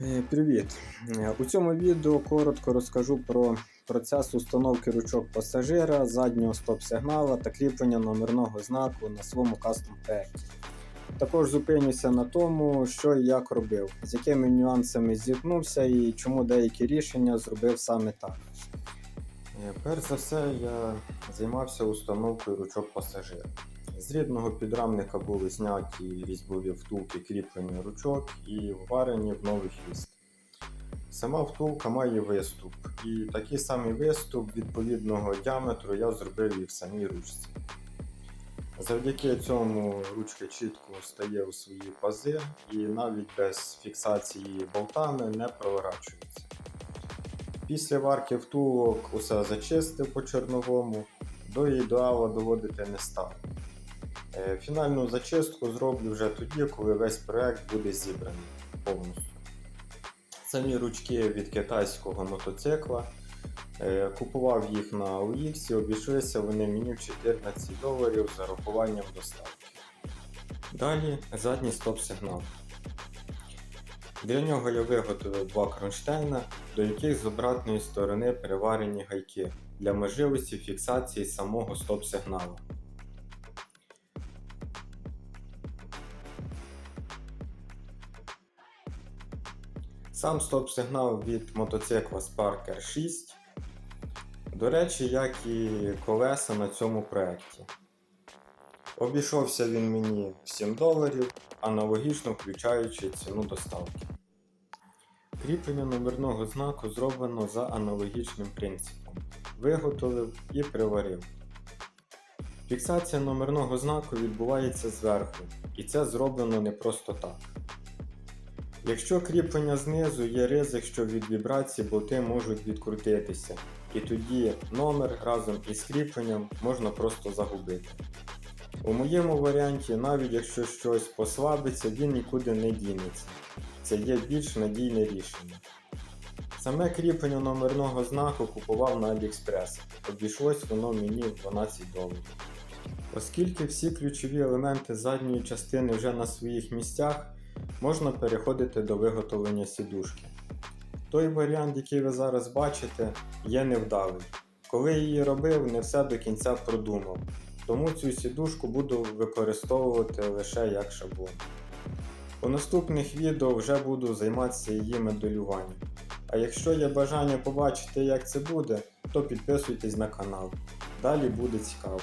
Е, Привіт! Е, У цьому відео коротко розкажу про процес установки ручок пасажира, заднього стоп-сигнала та кріплення номерного знаку на своєму кастом проєкті. Також зупинюся на тому, що і як робив, з якими нюансами зіткнувся і чому деякі рішення зробив саме так. Е, Перш за все, я займався установкою ручок пасажира. З рідного підрамника були зняті різьбові втулки кріплення ручок і вварені в новий хвіст. Сама втулка має виступ, і такий самий виступ відповідного діаметру я зробив і в самій ручці. Завдяки цьому ручка чітко стає у свої пази і навіть без фіксації болтами не проворачується. Після варки втулок усе зачистив по чорновому, до ідеала доводити не став. Е, Фінальну зачистку зроблю вже тоді, коли весь проект буде зібраний повністю. Самі ручки від китайського мотоцикла. Е, Купував їх на OLX і обійшлися вони мені в 14 доларів з зарахуванням доставки. Далі задній стоп-сигнал. Для нього я виготовив два кронштейна, до яких з обратної сторони приварені гайки для можливості фіксації самого стоп-сигналу. Сам стоп-сигнал від мотоцикла Sparker 6. До речі, як і колеса на цьому проєкті. Обійшовся він мені в 7 доларів, аналогічно включаючи ціну доставки. Кріплення номерного знаку зроблено за аналогічним принципом. Виготовив і приварив. Фіксація номерного знаку відбувається зверху, і це зроблено не просто так. Якщо кріплення знизу, є ризик, що від вібрації болти можуть відкрутитися, і тоді номер разом із кріпленням можна просто загубити. У моєму варіанті, навіть якщо щось послабиться, він нікуди не дінеться. Це є більш надійне рішення. Саме кріплення номерного знаку купував на AliExpress. Обійшлось воно мені в 12 доларів. Оскільки всі ключові елементи задньої частини вже на своїх місцях, можна переходити до виготовлення сідушки. Той варіант, який ви зараз бачите, є невдалий. Коли її робив, не все до кінця продумав, тому цю сідушку буду використовувати лише як шаблон. У наступних відео вже буду займатися її моделюванням. А якщо є бажання побачити, як це буде, то підписуйтесь на канал. Далі буде цікаво.